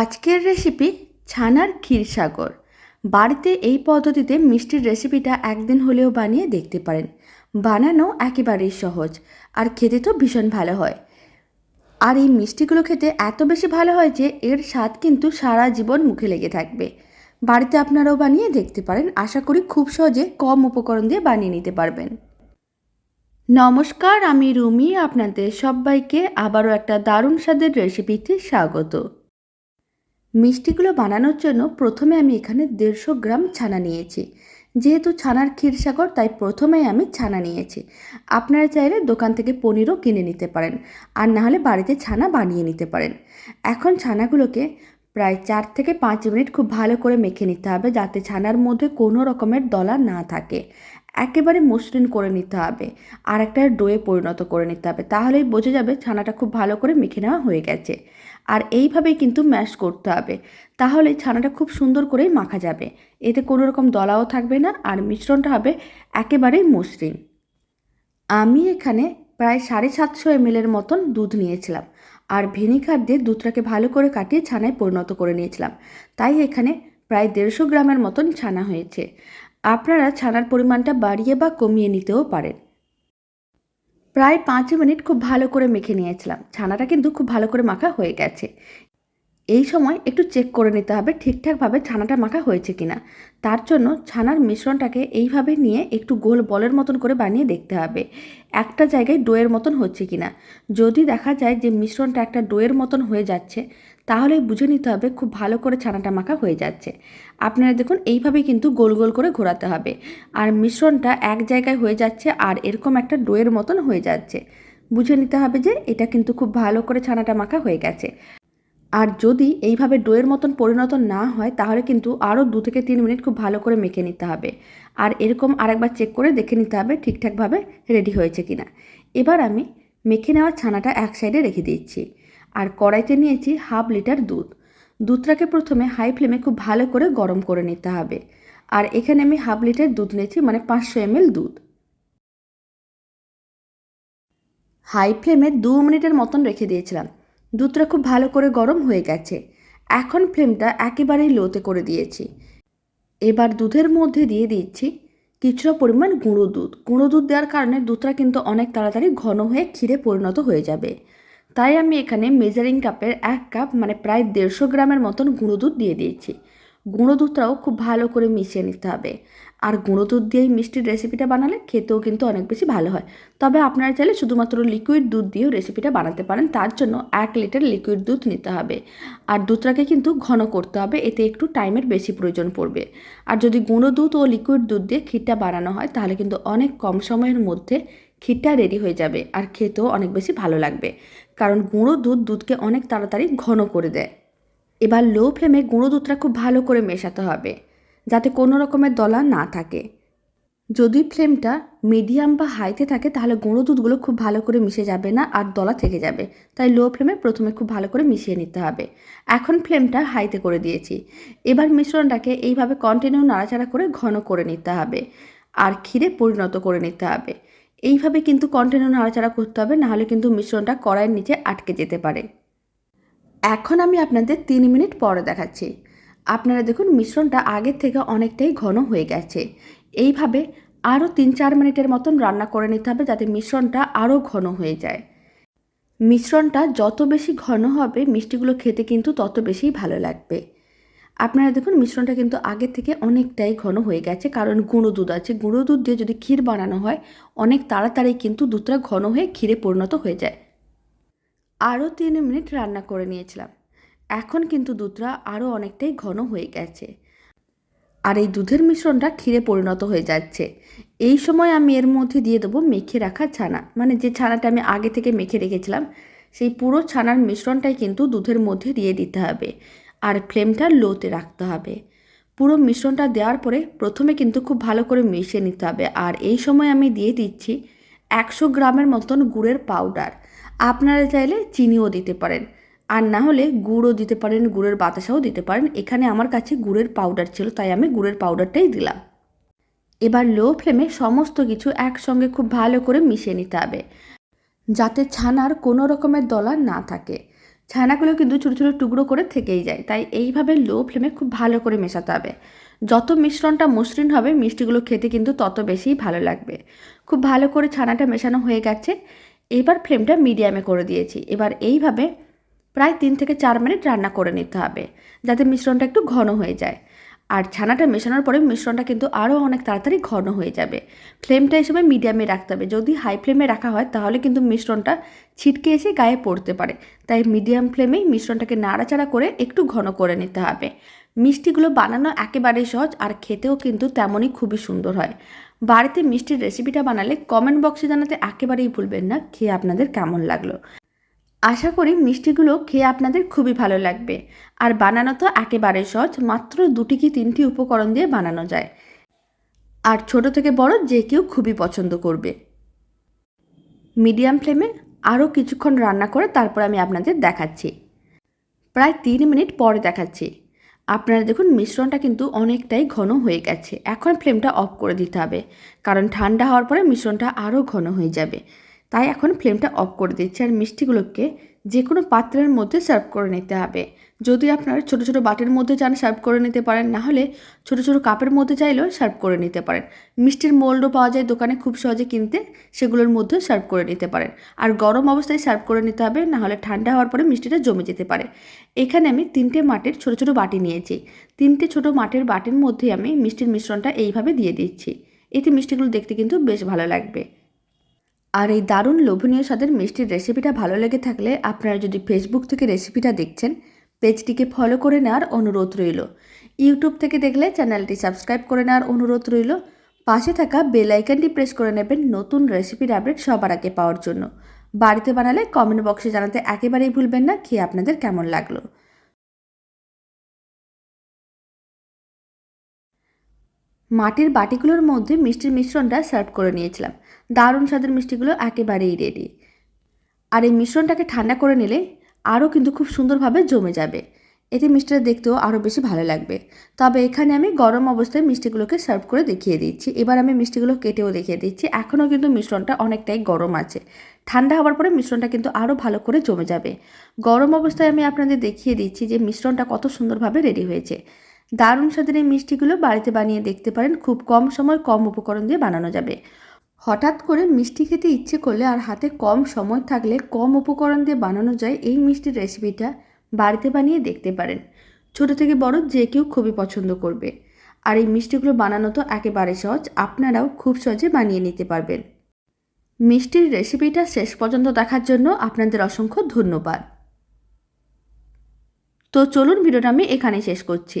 আজকের রেসিপি ছানার ক্ষীরসাগর বাড়িতে এই পদ্ধতিতে মিষ্টির রেসিপিটা একদিন হলেও বানিয়ে দেখতে পারেন। বানানো একেবারেই সহজ আর খেতে তো ভীষণ ভালো হয়। আর এই মিষ্টিগুলো খেতে এত বেশি ভালো হয় যে এর স্বাদ কিন্তু সারা জীবন মুখে লেগে থাকবে। বাড়িতে আপনারাও বানিয়ে দেখতে পারেন। আশা করি খুব সহজে কম উপকরণ দিয়ে বানিয়ে নিতে পারবেন। নমস্কার, আমি রুমি। আপনাদের সবাইকে আবারও একটা দারুণ স্বাদের রেসিপিতে স্বাগত। মিষ্টিগুলো বানানোর জন্য প্রথমে আমি এখানে দেড়শো গ্রাম ছানা নিয়েছি। যেহেতু ছানার ক্ষীরসাগর তাই প্রথমে আমি ছানা নিয়েছি। আপনারা চাইলে দোকান থেকে পনিরও কিনে নিতে পারেন, আর না হলে বাড়িতে ছানা বানিয়ে নিতে পারেন। এখন ছানাগুলোকে প্রায় চার থেকে পাঁচ মিনিট খুব ভালো করে মেখে নিতে হবে, যাতে ছানার মধ্যে কোনো রকমের দলা না থাকে। একেবারে মসৃণ করে নিতে হবে, আর একটা ডোয়ে পরিণত করে নিতে হবে, তাহলেই বোঝা যাবে ছানাটা খুব ভালো করে মেখে নেওয়া হয়ে গেছে। আর এইভাবেই কিন্তু ম্যাশ করতে হবে। তাহলে ছানাটা খুব সুন্দর করেই মাখা যাবে। এতে কোনো রকম দলাও থাকবে না আর মিশ্রণটা হবে একেবারেই মসৃণ। আমি এখানে প্রায় সাড়ে সাতশো এমএলের মতন দুধ নিয়েছিলাম আর ভিনিগার দিয়ে দুধটাকে ভালো করে কাটিয়ে ছানায় পরিণত করে নিয়েছিলাম। তাই এখানে প্রায় দেড়শো গ্রামের মতন ছানা হয়েছে। আপনারা ছানার পরিমাণটা বাড়িয়ে বা কমিয়ে নিতেও পারেন। প্রায় পাঁচ মিনিট খুব ভালো করে মেখে নিয়েছিলাম। ছানাটা কিন্তু খুব ভালো করে মাখা হয়ে গেছে। এই সময় একটু চেক করে নিতে হবে ঠিকঠাকভাবে ছানাটা মাখা হয়েছে কিনা। তার জন্য ছানার মিশ্রণটাকে এইভাবে নিয়ে একটু গোল বলের মতন করে বানিয়ে দেখতে হবে, একটা জায়গায় ডোয়ের মতন হচ্ছে কিনা। যদি দেখা যায় যে মিশ্রণটা একটা ডোয়ের মতন হয়ে যাচ্ছে তাহলে বুঝে নিতে হবে খুব ভালো করে ছানাটা মাখা হয়ে যাচ্ছে। আপনারা দেখুন এইভাবে কিন্তু গোল গোল করে ঘোরাতে হবে। আর মিশ্রণটা এক জায়গায় হয়ে যাচ্ছে আর এরকম একটা ডোয়ের মতন হয়ে যাচ্ছে। বুঝে নিতে হবে যে এটা কিন্তু খুব ভালো করে ছানাটা মাখা হয়ে গেছে। আর যদি এইভাবে ডোয়ের মতন পরিণত না হয়, তাহলে কিন্তু আরও দু থেকে তিন মিনিট খুব ভালো করে মেখে নিতে হবে। আর এরকম আরেকবার চেক করে দেখে নিতে হবে ঠিকঠাকভাবে রেডি হয়েছে কিনা। এবার আমি মেখে নেওয়া ছানাটা এক সাইডে রেখে দিচ্ছি। আর কড়াইতে নিয়েছি হাফ লিটার দুধ। দুধটাকে প্রথমে হাই ফ্লেমে খুব ভালো করে গরম করে নিতে হবে। আর এখানে আমি হাফ লিটার দুধ নিয়েছি মানে পাঁচশো এমএল দুধ। হাই ফ্লেমে দু মিনিটের মতন রেখে দিয়েছিলাম। দুধটা খুব ভালো করে গরম হয়ে গেছে। এখন ফ্লেমটা একেবারেই লোতে করে দিয়েছি। এবার দুধের মধ্যে দিয়ে দিচ্ছি কিছুটা পরিমাণ গুঁড়ো দুধ। গুঁড়ো দুধ দেওয়ার কারণে দুধটা কিন্তু অনেক তাড়াতাড়ি ঘন হয়ে ক্ষীরে পরিণত হয়ে যাবে। তাই আমি এখানে মেজারিং কাপের এক কাপ মানে প্রায় দেড়শো গ্রামের মতন গুঁড়ো দুধ দিয়ে দিয়েছি। গুঁড়ো দুধটাও খুব ভালো করে মিশিয়ে নিতে হবে। আর গুঁড়ো দুধ দিয়েই মিষ্টির রেসিপিটা বানালে খেতেও কিন্তু অনেক বেশি ভালো হয়। তবে আপনারা চাইলে শুধুমাত্র লিকুইড দুধ দিয়েও রেসিপিটা বানাতে পারেন, তার জন্য এক লিটার লিকুইড দুধ নিতে হবে। আর দুধটাকে কিন্তু ঘন করতে হবে, এতে একটু টাইমের বেশি প্রয়োজন পড়বে। আর যদি গুঁড়ো দুধ ও লিকুইড দুধ দিয়ে ক্ষীরটা বানানো হয়, তাহলে কিন্তু অনেক কম সময়ের মধ্যে ক্ষীরটা রেডি হয়ে যাবে আর খেতেও অনেক বেশি ভালো লাগবে। কারণ গুঁড়ো দুধ দুধকে অনেক তাড়াতাড়ি ঘন করে দেয়। এবার লো ফ্লেমে গুঁড়ো দুধটা খুব ভালো করে মেশাতে হবে, যাতে কোনো রকমের দলা না থাকে। যদি ফ্লেমটা মিডিয়াম বা হাইতে থাকে, তাহলে গুঁড়ো দুধগুলো খুব ভালো করে মিশে যাবে না আর দলা থেকে যাবে। তাই লো ফ্লেমে প্রথমে খুব ভালো করে মিশিয়ে নিতে হবে। এখন ফ্লেমটা হাইতে করে দিয়েছি। এবার মিশ্রণটাকে এইভাবে কন্টিনিউ নাড়াচাড়া করে ঘন করে নিতে হবে। আর ক্ষীরে পরিণত করে নিতে হবে। এইভাবে কিন্তু কন্টেনার নাড়াচাড়া করতে হবে, নাহলে কিন্তু মিশ্রণটা কড়াইয়ের নিচে আটকে যেতে পারে। এখন আমি আপনাদের তিন মিনিট পরে দেখাচ্ছি। আপনারা দেখুন মিশ্রণটা আগের থেকে অনেকটাই ঘন হয়ে গেছে। এইভাবে আরও তিন চার মিনিটের মতন রান্না করে নিতে হবে যাতে মিশ্রণটা আরও ঘন হয়ে যায়। মিশ্রণটা যত বেশি ঘন হবে, মিষ্টিগুলো খেতে কিন্তু তত বেশি ভালো লাগবে। আপনারা দেখুন, মিশ্রণটা কিন্তু আগের থেকে অনেকটাই ঘন হয়ে গেছে। কারণ গুঁড়ো দুধ আছে। গুঁড়ো দুধ দিয়ে যদি ক্ষীর বানানো হয়, অনেক তাড়াতাড়ি কিন্তু দুধটা ঘন হয়ে ক্ষীরে পরিণত হয়ে যায়। আরও তিন মিনিট রান্না করে নিয়েছিলাম। এখন কিন্তু দুধটা আরও অনেকটাই ঘন হয়ে গেছে। আর এই দুধের মিশ্রণটা ক্ষীরে পরিণত হয়ে যাচ্ছে। এই সময় আমি এর মধ্যে দিয়ে দেবো মেখে রাখা ছানা। মানে যে ছানাটা আমি আগে থেকে মেখে রেখেছিলাম, সেই পুরো ছানার মিশ্রণটাই কিন্তু দুধের মধ্যে দিয়ে দিতে হবে। আর ফ্লেমটা লোতে রাখতে হবে। পুরো মিশ্রণটা দেওয়ার পরে প্রথমে কিন্তু খুব ভালো করে মিশিয়ে নিতে হবে। আর এই সময় আমি দিয়ে দিচ্ছি একশো গ্রামের মতন গুড়ের পাউডার। আপনারা চাইলে চিনিও দিতে পারেন। আর না হলে গুড়ও দিতে পারেন, গুড়ের বাতাসাও দিতে পারেন। এখানে আমার কাছে গুড়ের পাউডার ছিল, তাই আমি গুড়ের পাউডারটাই দিলাম। এবার লো ফ্লেমে সমস্ত কিছু একসঙ্গে খুব ভালো করে মিশিয়ে নিতে হবে। যাতে ছানার কোনো রকমের দলা না থাকে। ছানাগুলো কিন্তু ছোটো ছোটো টুকরো করে থেকেই যায়। তাই এইভাবে লো ফ্লেমে খুব ভালো করে মেশাতে হবে। যত মিশ্রণটা মসৃণ হবে, মিষ্টিগুলো খেতে কিন্তু তত বেশিই ভালো লাগবে। খুব ভালো করে ছানাটা মেশানো হয়ে গেছে। এবার ফ্লেমটা মিডিয়ামে করে দিয়েছি। এবার এইভাবে প্রায় তিন থেকে চার মিনিট রান্না করে নিতে হবে, যাতে মিশ্রণটা একটু ঘন হয়ে যায়। আর ছানাটা মেশানোর পরে মিশ্রণটা কিন্তু আরও অনেক তাড়াতাড়ি ঘন হয়ে যাবে। ফ্লেমটা হিসেবে মিডিয়ামে রাখতে হবে। যদি হাই ফ্লেমে রাখা হয়, তাহলে কিন্তু মিশ্রণটা ছিটকে এসে গায়ে পড়তে পারে। তাই মিডিয়াম ফ্লেমেই মিশ্রণটাকে নাড়াচাড়া করে একটু ঘন করে নিতে হবে। মিষ্টিগুলো বানানো একেবারেই সহজ আর খেতেও কিন্তু তেমনই খুবই সুন্দর হয়। বাড়িতে মিষ্টির রেসিপিটা বানালে কমেন্ট বক্সে জানাতে একেবারেই ভুলবেন না। খেয়ে আপনাদের কেমন লাগল? আশা করি মিষ্টিগুলো খেয়ে আপনাদের খুবই ভালো লাগবে। আর বানানো তো একেবারে সহজ, মাত্র দুটি কি তিনটি উপকরণ দিয়ে বানানো যায়। আর ছোট থেকে বড় যে কেউ খুবই পছন্দ করবে। মিডিয়াম ফ্লেমে আরও কিছুক্ষণ রান্না করে তারপর আমি আপনাদের দেখাচ্ছি। প্রায় তিন মিনিট পরে দেখাচ্ছি। আপনারা দেখুন মিশ্রণটা কিন্তু অনেকটাই ঘন হয়ে গেছে। এখন ফ্লেমটা অফ করে দিতে হবে। কারণ ঠান্ডা হওয়ার পরে মিশ্রণটা আরও ঘন হয়ে যাবে। তাই এখন ফ্লেমটা অফ করে দিচ্ছি আর মিষ্টিগুলোকে যে কোনো পাত্রের মধ্যে সার্ভ করে নিতে হবে। যদি আপনারা ছোটো ছোটো বাটির মধ্যে চান সার্ভ করে নিতে পারেন, না হলে ছোটো ছোটো কাপের মধ্যে চাইলেও সার্ভ করে নিতে পারেন। মিষ্টির মোল্ডও পাওয়া যায় দোকানে খুব সহজে কিনতে, সেগুলোর মধ্যেও সার্ভ করে নিতে পারেন। আর গরম অবস্থায় সার্ভ করে নিতে হবে, না হলে ঠান্ডা হওয়ার পরে মিষ্টিটা জমে যেতে পারে। এখানে আমি তিনটে মাটির ছোটো ছোটো বাটি নিয়েছি। তিনটে ছোটো মাটির বাটির মধ্যে আমি মিষ্টির মিশ্রণটা এইভাবে দিয়ে দিচ্ছি। এতে মিষ্টিগুলো দেখতে কিন্তু বেশ ভালো লাগবে। আর এই দারুণ লোভনীয় স্বাদের মিষ্টির রেসিপিটা ভালো লেগে থাকলে আপনারা যদি ফেসবুক থেকে রেসিপিটা দেখছেন, পেজটিকে ফলো করে নেওয়ার অনুরোধ রইল। ইউটিউব থেকে দেখলে চ্যানেলটি সাবস্ক্রাইব করে নেওয়ার অনুরোধ রইল। পাশে থাকা বেল আইকনটি প্রেস করে নেবেন নতুন রেসিপির আপডেট সবার আগে পাওয়ার জন্য। বাড়িতে বানালে কমেন্ট বক্সে জানাতে একেবারেই ভুলবেন না, খেয়ে আপনাদের কেমন লাগল? মাটির বাটিগুলোর মধ্যে মিষ্টির মিশ্রণটা সার্ভ করে নিয়েছিলাম। দারুণ স্বাদের মিষ্টিগুলো একেবারেই রেডি আর এই মিশ্রণটাকে ঠান্ডা করে নিলে আরও কিন্তু খুব সুন্দরভাবে জমে যাবে। এতে মিষ্টিটা দেখতেও আরও বেশি ভালো লাগবে। তবে এখানে আমি গরম অবস্থায় মিষ্টিগুলোকে সার্ভ করে দেখিয়ে দিচ্ছি। এবার আমি মিষ্টিগুলো কেটেও দেখিয়ে দিচ্ছি। এখনও কিন্তু মিশ্রণটা অনেকটাই গরম আছে। ঠান্ডা হওয়ার পরে মিশ্রণটা কিন্তু আরও ভালো করে জমে যাবে। গরম অবস্থায় আমি আপনাদের দেখিয়ে দিচ্ছি যে মিশ্রণটা কত সুন্দরভাবে রেডি হয়েছে। দারুণ স্বাদের এই মিষ্টিগুলো বাড়িতে বানিয়ে দেখতে পারেন। খুব কম সময় কম উপকরণ দিয়ে বানানো যাবে। হঠাৎ করে মিষ্টি খেতে ইচ্ছে করলে আর হাতে কম সময় থাকলে কম উপকরণ দিয়ে বানানো যায় এই মিষ্টির রেসিপিটা বাড়িতে বানিয়ে দেখতে পারেন। ছোট থেকে বড় যে কেউ খুবই পছন্দ করবে। আর এই মিষ্টিগুলো বানানো তো একেবারে সহজ, আপনারাও খুব সহজে বানিয়ে নিতে পারবেন। মিষ্টির রেসিপিটা শেষ পর্যন্ত দেখার জন্য আপনাদের অসংখ্য ধন্যবাদ। তো চলুন ভিডিওটা আমি এখানে শেষ করছি।